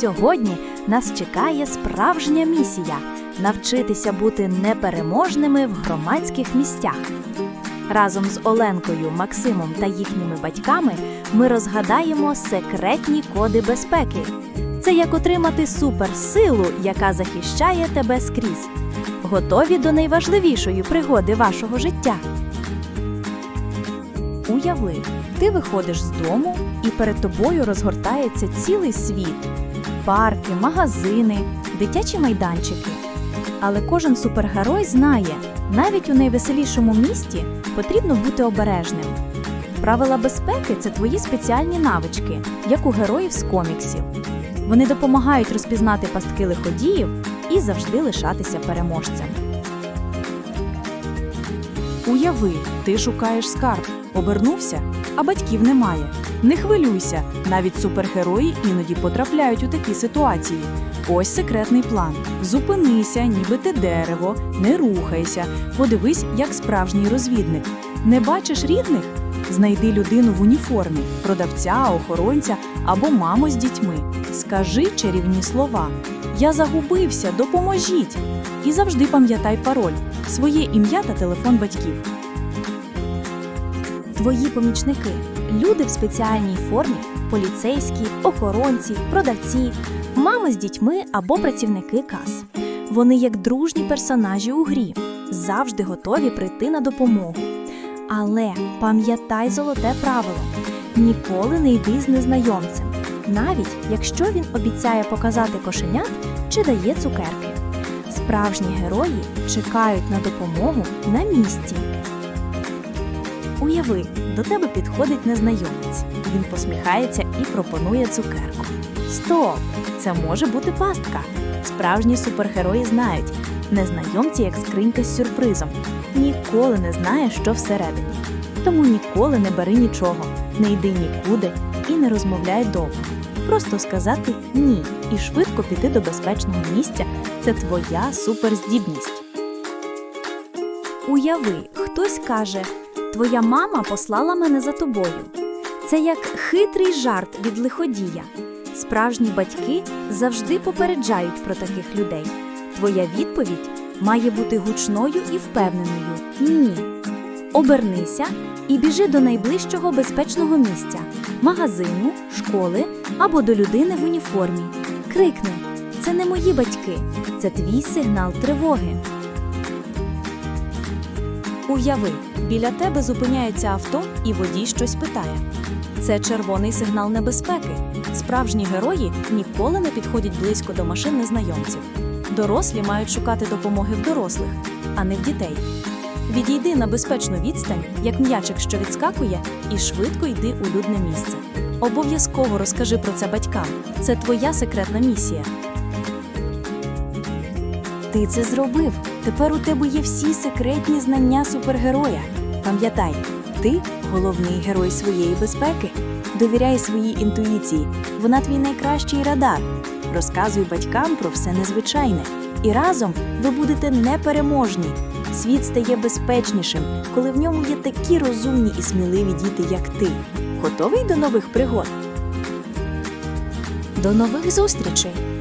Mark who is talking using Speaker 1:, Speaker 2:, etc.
Speaker 1: Сьогодні нас чекає справжня місія навчитися бути непереможними в громадських місцях. Разом з Оленкою, Максимом та їхніми батьками ми розгадаємо секретні коди безпеки. Це як отримати суперсилу, яка захищає тебе скрізь. Готові до найважливішої пригоди вашого життя. Уяви, ти виходиш з дому, і перед тобою розгортається цілий світ: парки, магазини, дитячі майданчики. Але кожен супергерой знає, навіть у найвеселішому місті потрібно бути обережним. Правила безпеки це твої спеціальні навички, як у героїв з коміксів. Вони допомагають розпізнати пастки лиходіїв і завжди лишатися переможцем.
Speaker 2: Уяви, ти шукаєш скарб, обернувся, а батьків немає. Не хвилюйся, навіть супергерої іноді потрапляють у такі ситуації. Ось секретний план. Зупинися, ніби ти дерево, не рухайся, подивись, як справжній розвідник. Не бачиш рідних? Знайди людину в уніформі, продавця, охоронця або маму з дітьми. Скажи чарівні слова. Я загубився, допоможіть! І завжди пам'ятай пароль, своє ім'я та телефон батьків.
Speaker 1: Твої помічники люди в спеціальній формі, поліцейські, охоронці, продавці, мами з дітьми або працівники кас. Вони як дружні персонажі у грі, завжди готові прийти на допомогу. Але пам'ятай золоте правило: ніколи не йди з незнайомцем, навіть якщо він обіцяє показати кошенят чи дає цукерки. Справжні герої чекають на допомогу на місці. Уяви, до тебе підходить незнайомець. Він посміхається і пропонує цукерку. Стоп! Це може бути пастка. Справжні супергерої знають. Незнайомці як скринька з сюрпризом. Ніколи не знаєш, що всередині. Тому ніколи не бери нічого, не йди нікуди і не розмовляй довго. Просто сказати ні і швидко піти до безпечного місця це твоя суперздібність. Уяви, хтось каже: Твоя мама послала мене за тобою. Це як хитрий жарт від лиходія. Справжні батьки завжди попереджають про таких людей. Твоя відповідь має бути гучною і впевненою. Ні. Обернися і біжи до найближчого безпечного місця магазину, школи або до людини в уніформі. Крикни: Це не мої батьки, це твій сигнал тривоги. Уяви, біля тебе зупиняється авто, і водій щось питає. Це червоний сигнал небезпеки. Справжні герої ніколи не підходять близько до машин незнайомців. Дорослі мають шукати допомоги в дорослих, а не в дітей. Відійди на безпечну відстань, як м'ячик, що відскакує, і швидко йди у людне місце. Обов'язково розкажи про це батькам. Це твоя секретна місія. Ти це зробив. Тепер у тебе є всі секретні знання супергероя. Пам'ятай, ти головний герой своєї безпеки. Довіряй своїй інтуїції. Вона твій найкращий радар. Розказуй батькам про все незвичайне. І разом ви будете непереможні. Світ стає безпечнішим, коли в ньому є такі розумні і сміливі діти, як ти. Готовий до нових пригод? До нових зустрічей!